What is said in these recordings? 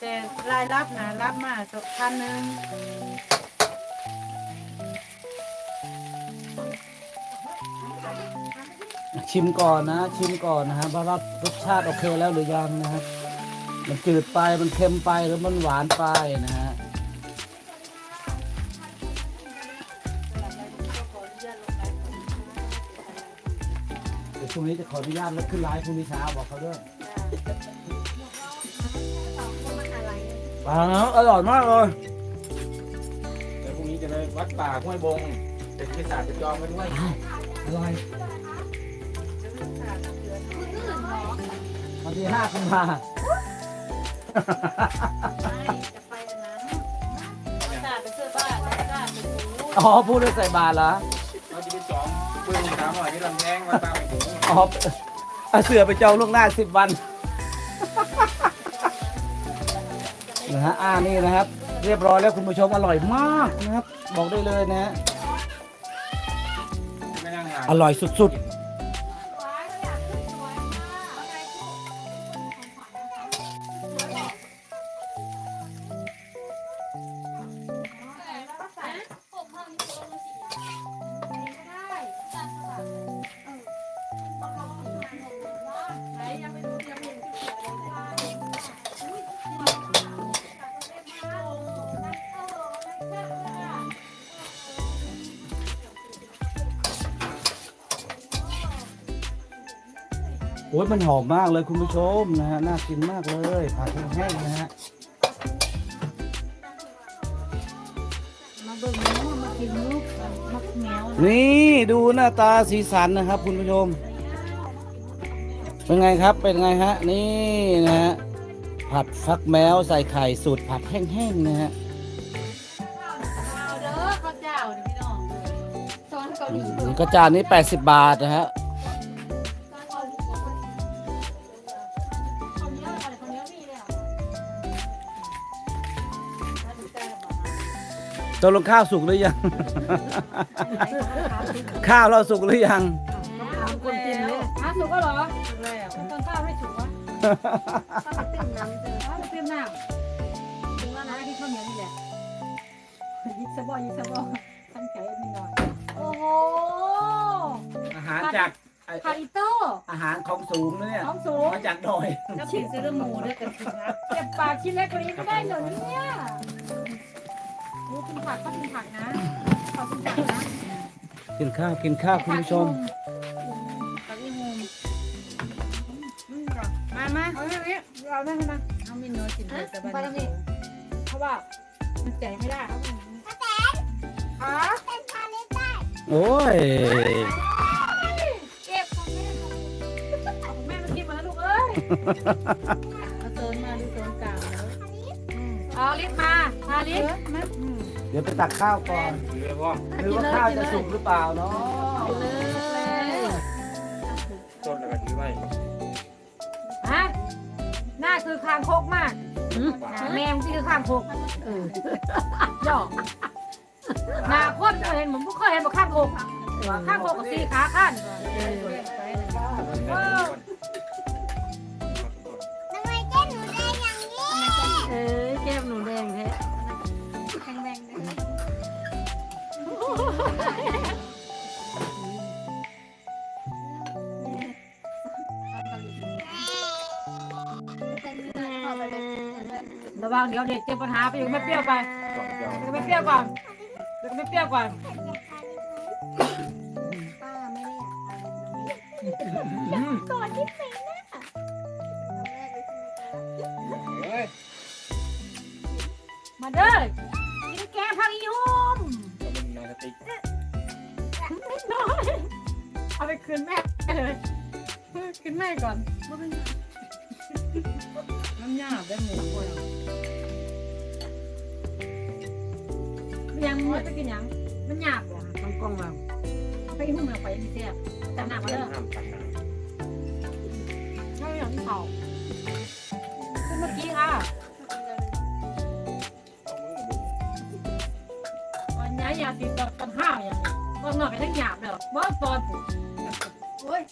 แต่รายรับนะรับมาสักพันหนึ่งชิมก่อนนะ ชิมก่อนนะฮะว่ารสชาติโอเคแล้วหรือยังนะครับมันจืดไปมันเค็มไปหรือมันหวานไปนะฮะเดี๋ยวช่วงนี้จะขออนุญาตแล้วขึ้นไลฟ์พรุ่งนี้เช้าบอกเขาด้วย อ้าวอร่อยมากเลยเดี๋ยวพรุ่งนี้จะไปวัดป่าห้วยบงเป็นที่ศาสตร์จะจองไว้ด้วยอร่อยวันที่ห้ากุมภาจะไปอันนั้นกาไปเสื้อบ้านแล้วกาไปถูอ๋อพูดเรื่องใส่บาตรเหรอเราจะไปจองเพื่อนสามหน่อยที่ลำแพงวัดป่าไม่ถึงอ๋อเอาเสือไปจองล่วงหน้าสิบวัน นะฮะอ่านี่นะครับ เรียบร้อยแล้วคุณผู้ชมอร่อยมากนะครับ บอกได้เลยนะฮะไม่นั่งหาอร่อยสุดๆ โอ้ยมันหอมมากเลยคุณผู้ชมนะฮะน่ากินมากเลยผัดแห้งๆนะฮะมาเบิ่งหมูมากินหมูมักแมวนะนี่ดูหน้าตาสีสันนะครับ คุณผู้ชม เป็นไงครับเป็นไงฮะนี่นะฮะผัดฟักแมวใส่ไข่สูตรผัดแห้งๆนะฮะข้าวเด้อข้าวเจ้านี่พี่น้องซ้อนเกาหลีอืมกระจานนี้ 80 บาทนะฮะ ตกลงข้าวสุกหรือยัง ข้าวเราสุกหรือยัง ถามคนกินเลยอ้าวสุกก็เหรอสุกแล้วตอนข้าวไม่สุกวะข้าวเต็มน้ำเจอข้าวมันเต็มน้ำถึงแล้วนะที่ข้าวเหนียวนี่แหละยิบสะบอยิบสะบอทำไก่มีหน่อยโอ้โหอาหารจากไอ้คาริโต้อาหารของสูงนะเนี่ยท้องสูงมาจากดอย แล้วกินซื้อหมูด้วยกันครับเก็บปากชิ้นเล็กกว่านี้ไม่ได้เหรอเนี่ย โอ้กินผักก็กินผักนะขอกินผักนะกินข้าวกินข้าวคุณผู้ชมผักอีมุมมามาเอาเรื่องนี้เราได้ไหมเอามีเนื้อกินเลยแต่บ้านนี้เพราะว่ามันใจไม่ได้เอาไปขาโอ้ยเก็บของแม่ของแม่มากินมาแล้วลูกเอ้ยเอาโซนมาดูโซนกลางแล้วเอาลิฟต์มามาลิฟต์ เดี๋ยวไปตักข้าวก่อนหรือว่าหรือว่าข้าวจะสุกหรือเปล่าเนาะเลยต้นแล้วก็ถือไว้ฮะหน้าคือคางคกมากแมงที่คือคางคกเออย่อหน้าคนเคยเห็นผมก็เคยเห็นบอกคางคกคางคกกับสีขาขั้นเออแก้มหนูแระวังเดี๋ยวเด็กเจอปัญหาไปอยู่ไม่เปรี้ยวไปเดี๋ยวไม่เปรี้ยวก่อนเดี๋ยวไม่เปรี้ยวก่อนก่อนที่เฮ้ยมาเด้อกินแกงผักอีหุ่มก็เป็นนายสติ๊กนิดหน่อยเอาไปคืนแม่เลยคืนแม่ก่อนไม่เป็น้ น้ำยาได้หมูคนยังมือจะกินยัง มันหยาบเหรอต้องกล้องเราไปหุ่มเราไปมีเสียบแต่หนักห้าเด้อมตัดนะไม่อย่างที่เขาคือเมื่อกี้ค่ะวันนี้ยาติดกับต้นห้าวอย่างนี้ต้นหน่อยไปทั้งหยาบเลยว่าตอนผูกโอ้ย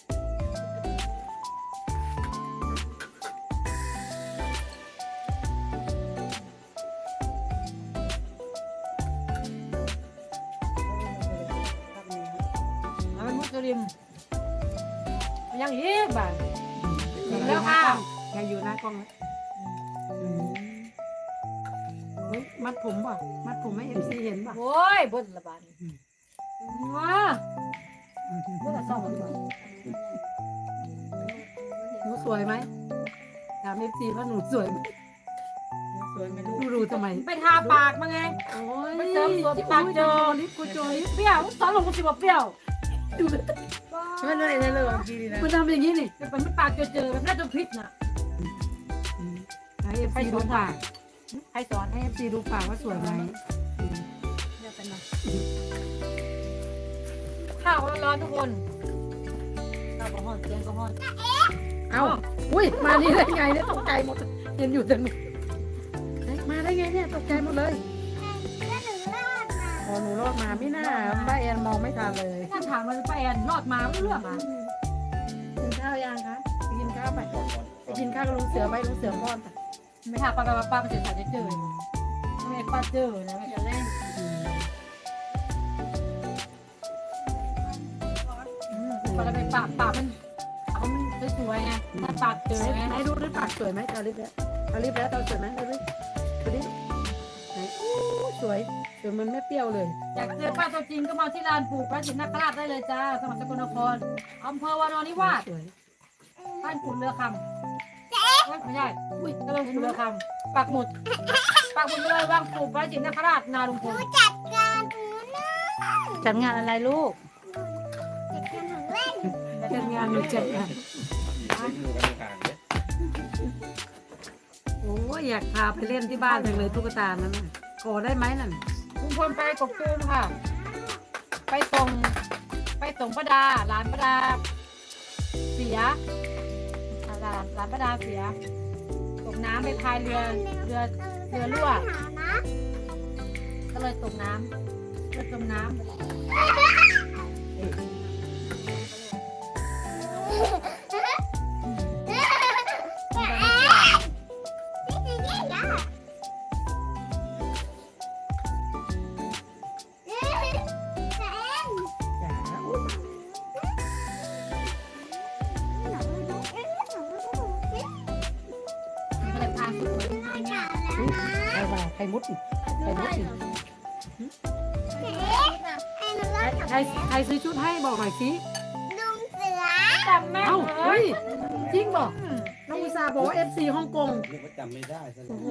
ตัวริมยังอีกบ้านแล้วค่ะแกอยู่หน้ากล้องแล้วเฮ้ยมัดผมป่ะมัดผมให้เอฟซีเห็นป่ะโอ้ยบนละบานว้าบนละสองคนหนูสวยไหมถามเอฟซีว่าหนูสวยไหมสวยไหมหลูนูกรู้ทำไมไปทาปากมาไงโอ้ยไปเสริมสวยปากเจอลิปกูโจยเปรี้ยวสอนลงกูสิบเปรี้ยว ไม่เลยไม่เลยบางทีนี่นะมันทำอย่างนี้นี่เป็นมันปากเจอเจอแบบน่าจะพิษน่ะให้เอฟซีดูปากใครสอนให้เอฟซีดูปากว่าสวยไหมเดี๋ยวเป็นไงข้าวร้อนๆทุกคนข้าวก็ฮ้อนเตียงก็ฮ้อนเอ้าอุ้ยมานี่ได้ไงเนี่ยตกใจหมดเห็นอยู่แต่หนูเฮ้ยมาได้ไงเนี่ยตกใจหมดเลย พอหนูรอดมาไม่น่าป้าแอนมองไม่ทันเลยท่านถามมันป้าแอนรอดมาไม่เรื่องอะกินข้าวยังคะไปกินข้าวไปไปกินข้าวกับลุงเสือไปลุงเสือป้อนไปไม่ถามป้าป้าป้าไปเสียสายจะเจอไม่ป้าเจอนะไม่จะเล่นป้าจะไปปากปากมันเขามันสวยๆไงถ้าปากเจอไงไหนดูด้วยปากสวยไหมตาลิปแล้วตาลิปแล้วตาสวยไหมดูดิดูดิไหนอู้ สวยสวยมันไม่เปรี้ยวเลย อยากเจอป้าตัวจริงก็มาที่ลานปู่พระจิตรนาคราชได้เลยจ้าสมัครสกลนครอำเภอวานอนนิวาสสวยบ้านขุนเรือคำเอ้ยไม่ใช่อุ้ยก็เลยขุนเรือคำปักหมุดปักหมุดเลยว่างปู่พระจิตรนาคราชนาลุงพลจัดงานอะไรลูกจัดงานหนูจัดงานเช็คดูกันต่างๆเนี่ยโอ้ยอยากพาไปเล่นที่บ้านจังเลยตุ๊กตานั้นน่ะ ขอได้ไหมนั่นลุงพลไปกบตูมค่ะ ไปส่ง ไปส่งประดาหลานประดา เสียหลานหลานประดาเสียตกน้ำไปพายเรือเรือเรือรั่วก็เลยตกน้ำเรือจมน้ำ ใครมุดอีกใครมุดอีกใครใครซื้อชุดให้บอกหน่อยสิจำแม่นเอ้าเลเฮ้ยยจริงบอกน้องอุตสาห์บอกว่าเอฟซีฮ่องกงเรียกว่าจำไม่ได้ซะแล้โอ้วโห